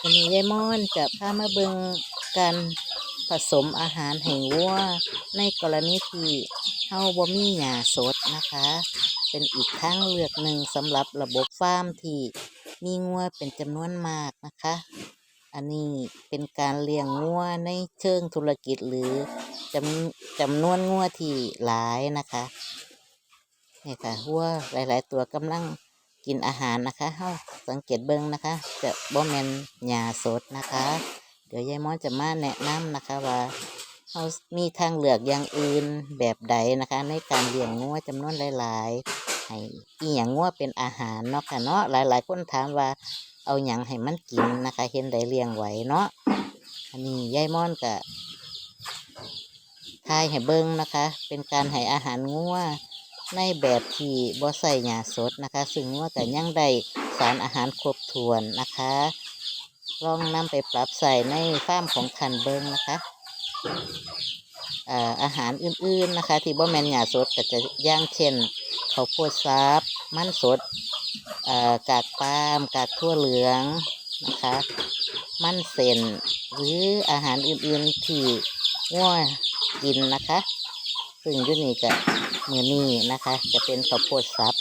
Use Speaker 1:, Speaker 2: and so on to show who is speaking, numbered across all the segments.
Speaker 1: วันนี้ยายม่อนจะพามาเบิงการผสมอาหารให้วัวในกรณีที่เฮาบ่มีหญ้าสดนะคะ เป็นอีกทางเลือกหนึ่งสำหรับระบบฟาร์มที่มีงัวเป็นจำนวนมากนะคะ อันนี้เป็นการเลี้ยงงัวในเชิงธุรกิจหรือจำจำนวนงัวที่หลายนะคะนี่ค่ะวัวหลาย ๆ ตัวกำลัง กินอาหารนะคะเฮาสังเกตเบิ่งนะคะ จะบ่แม่นหญ้าสดนะคะ เดี๋ยวยายม้อนจะมาแนะนำนะคะว่าเฮามีทางเลือกอย่างอื่นแบบใดนะคะ ในการเลี้ยงงัวจำนวนหลายๆ ให้อีหยังงัวเป็นอาหารเนาะค่ะเนาะหลายๆคนถามว่าเอาหยังให้มันกินนะคะ เห็นได้เลี้ยงไหวเนาะอันนี้ยายม่อนกะทายให้เบิ้งนะคะ เป็นการให้อาหารงัว ในแบบที่บ่ใส่หญ้าสดนะคะ ซึ่งงัวก็ยังได้สารอาหารครบถ้วนนะคะ ลองนำไปปรับใส่ในฟาร์มของท่านเบิงนะคะอาหารอื่นๆนะคะ ที่บ่แมนหญ้าสดก็จะย่างเช่นข้าวโพดซับมันสดอ่อกากปาล์มกากทั่วเหลืองนะคะ มันเส้นหรืออาหารอื่นๆที่ง่วกินนะคะ ซึ่งยุนี่จะมือนี้นะคะ จะเป็นข้าวโพดสับ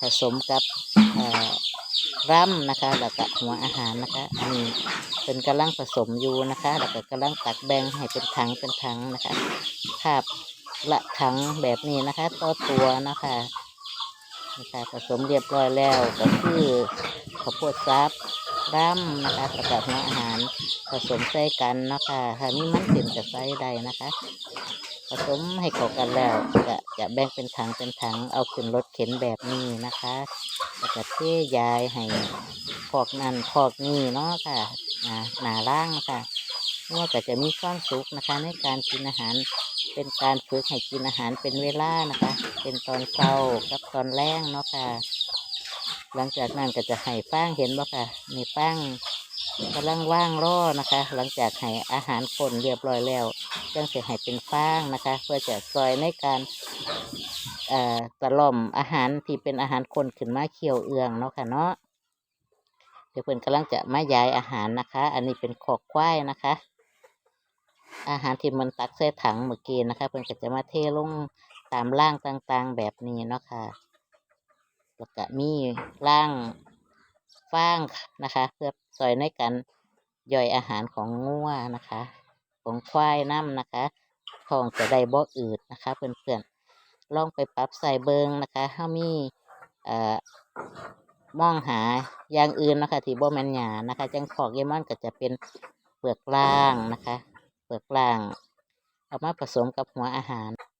Speaker 1: ผสมกับร่ำนะคะ แล้วก็หัวอาหารนะคะอันนี้เป็นกำลังผสมอยู่นะคะ แล้วก็กำลังตักแบ่งให้เป็นถังเป็นถังนะคะคาบละถังแบบนี้นะคะต่อตัวนะคะนะคะผสมเรียบร้อยแล้วก็คือข้าวโพดซับ ร่ำนะคะประกอบหัวอาหารผสมใส่กันนะคะถ้ามีมันเส้นกับใส่ใดนะคะ ผสมให้เข้ากันแล้วจะจะแบ่งเป็นถังเป็นถังเอาขึ้นรถเข็นแบบนี้นะคะแล้วก็เทยายให้คอกนั่นคอกนี่เนาะค่ะหนาล่างนะคะว่าก็จะมีความสุขนะคะ ในการกินอาหารเป็นการฝึกให้กินอาหารเป็นเวลานะคะ เป็นตอนเช้ากับตอนแรงเนาะค่ะ หลังจากนั้นก็จะให้ฟางเห็นบ่ค่ะนี่ฟางกำลังว่างรอนะคะ หลังจากให้อาหารคนเรียบร้อยแล้วจังจะให้เป็นฟางนะคะ เพื่อจะซอยในการเอ่อตะล่อมอาหารที่เป็นอาหารคนขึ้นมาเคี่ยวเอืองเนาะค่ะเนาะเดี๋ยวเพื่อนกำลังจะมาย้ายอาหารนะคะ อันนี้เป็นขอกควายนะคะ อาหารที่มันตักใส่ถังเมื่อกี้นะคะ เพื่อนก็จะมาเทลงตามร่างต่างๆแบบนี้เนาะค่ะ แล้วก็มีร่างฟางนะคะ เพื่อซอยในการย่อยอาหารของงัวนะคะ ของควายน้ำนะคะทองจะได้บ่อืดนะคะเพื่อนๆลองไปปรับใส่เบิงนะคะถ้ามีเอ่อมองหาอย่างอื่นนะคะที่บ่แมนหยานะคะ จังขอกเยมอนก็จะเป็นเปลือกล่างนะคะ เปลือกล่างเอามาผสมกับหัวอาหาร